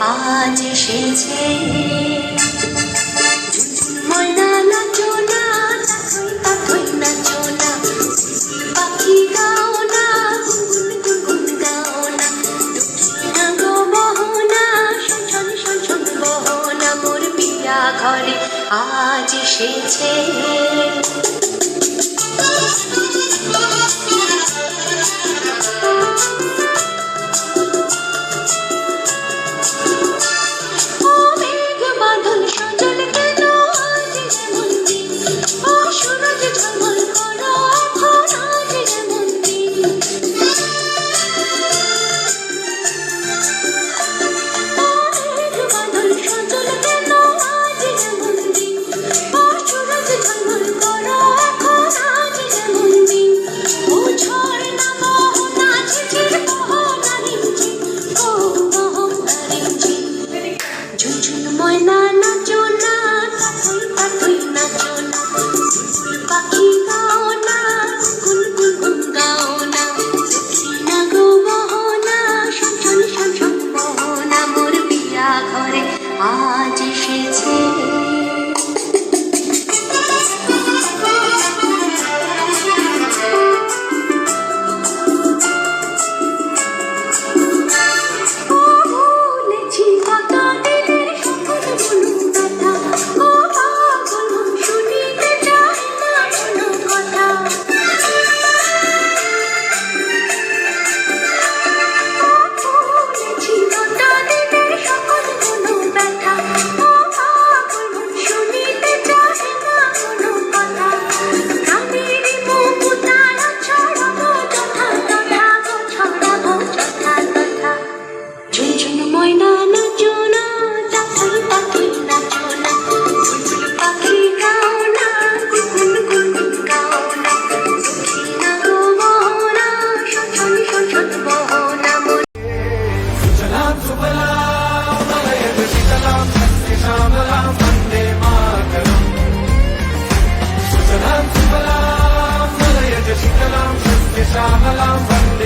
আজ এসেছে। ময়না নাচো না তাকই তাকই নাচো না পাখি গাও না গুনগুন গাও না দক্ষিণা গো বহনা সঞ্চন সঞ্চন বহনা, মোর পিয়া ঘরে আ আজ এসেছে সজল কেন আজ মন্দির? ও সুরজ আজ এসেছে सुजलां सुफलां मलयज शीतलां श्यामलां वन्दे मातरम्